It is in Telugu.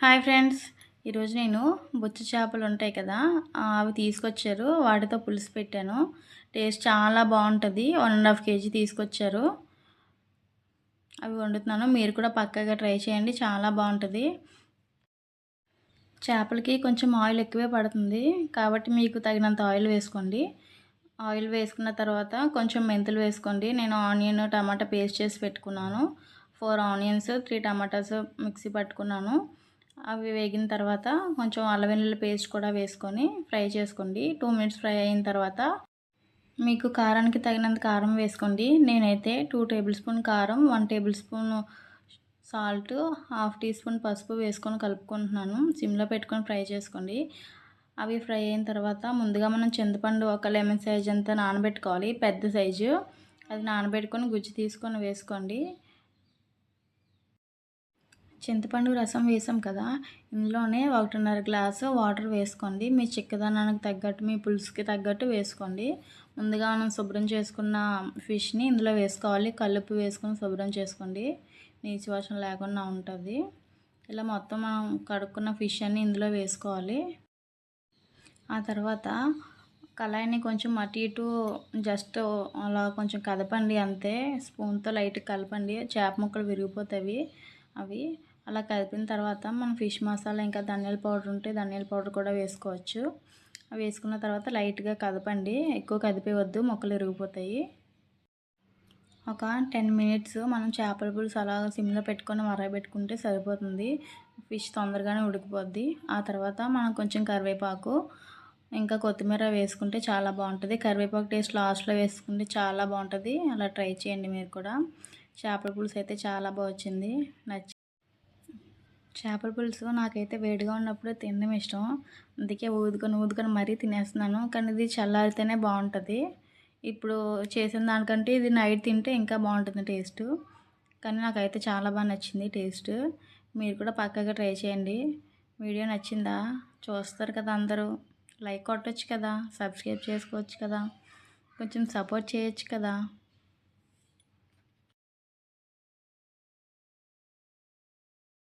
Hi friends. ఈరోజు నేను బొచ్చు చేపలు ఉంటాయి కదా అవి తీసుకొచ్చారు. వాటితో పులుసు పెట్టాను. టేస్ట్ చాలా బాగుంటుంది. వన్ అండ్ హాఫ్ కేజీ తీసుకొచ్చారు. అవి వండుతున్నాను. మీరు కూడా పక్కగా ట్రై చేయండి. చాలా బాగుంటుంది. చేపలకి కొంచెం ఆయిల్ ఎక్కువే పడుతుంది. కాబట్టి మీకు తగినంత ఆయిల్ వేసుకోండి. ఆయిల్ వేసుకున్న తర్వాత కొంచెం మెంతులు వేసుకోండి. నేను ఆనియన్ టమాటా పేస్ట్ చేసి పెట్టుకున్నాను. Four onions three tomatoes mixie పట్టుకున్నాను. అవి వేగిన తర్వాత కొంచెం అల్లం వెల్లుల్లి పేస్ట్ కూడా వేసుకొని ఫ్రై చేసుకోండి. టూ మినిట్స్ ఫ్రై అయిన తర్వాత మీకు కారానికి తగినంత కారం వేసుకోండి. నేనైతే టూ టేబుల్ స్పూన్ కారం one tablespoon salt half teaspoon పసుపు వేసుకొని కలుపుకుంటున్నాను. సిమ్లో పెట్టుకొని ఫ్రై చేసుకోండి. అవి ఫ్రై అయిన తర్వాత ముందుగా మనం చింతపండు ఒక లెమన్ సైజ్ అంతా నానబెట్టుకోవాలి. పెద్ద సైజు. అది నానబెట్టుకొని గుజ్జు తీసుకొని వేసుకోండి. చింతపండు రసం వేసాం కదా ఇందులోనే ఒకటిన్నర గ్లాసు వాటర్ వేసుకోండి. మీ చిక్కదనానికి తగ్గట్టు మీ పులుసుకి తగ్గట్టు వేసుకోండి. ముందుగా మనం శుభ్రం చేసుకున్న ఫిష్ని ఇందులో వేసుకోవాలి. కలుపు వేసుకుని శుభ్రం చేసుకోండి. నీచు వాసన లేకుండా ఉంటుంది. ఇలా మొత్తం మనం కడుక్కున్న ఫిష్ అన్ని ఇందులో వేసుకోవాలి. ఆ తర్వాత కళాయిని కొంచెం అటు ఇటు జస్ట్ అలా కొంచెం కదపండి అంతే. స్పూన్తో లైట్గా కలపండి. చేప ముక్కలు విరిగిపోతాయి అవి అలా కలిపిన తర్వాత మనం ఫిష్ మసాలా ఇంకా ధనియాల పౌడర్ ఉంటే ధనియాల పౌడర్ కూడా వేసుకోవచ్చు. అవి వేసుకున్న తర్వాత లైట్గా కదపండి. ఎక్కువ కదిపేవద్దు మొక్కలు ఇరిగిపోతాయి. ఒక టెన్ మినిట్స్ మనం చేపల పులుసు అలా సిమ్లో పెట్టుకొని మరగబెట్టుకుంటే సరిపోతుంది. ఫిష్ తొందరగానే ఉడికిపోద్ది. ఆ తర్వాత మనం కొంచెం కరివేపాకు ఇంకా కొత్తిమీర వేసుకుంటే చాలా బాగుంటుంది. కరివేపాకు టేస్ట్ లాస్ట్లో వేసుకుంటే చాలా బాగుంటుంది. అలా ట్రై చేయండి మీరు కూడా. చేపల పులుసు అయితే చాలా బాగా వచ్చింది. నచ్చి చేపల పులుసు నాకైతే వేడిగా ఉన్నప్పుడు తినడం ఇష్టం. అందుకే ఊదుకొని ఊదుకొని మరీ తినేస్తున్నాను. కానీ ఇది చల్లారితేనే బాగుంటుంది. ఇప్పుడు చేసిన దానికంటే ఇది నైట్ తింటే ఇంకా బాగుంటుంది టేస్ట్. కానీ నాకైతే చాలా బాగా నచ్చింది టేస్ట్. మీరు కూడా పక్కగా ట్రై చేయండి. వీడియో నచ్చిందా? చూస్తారు కదా అందరూ. లైక్ కొట్టచ్చు కదా. సబ్స్క్రైబ్ చేసుకోవచ్చు కదా. కొంచెం సపోర్ట్ చేయొచ్చు కదా.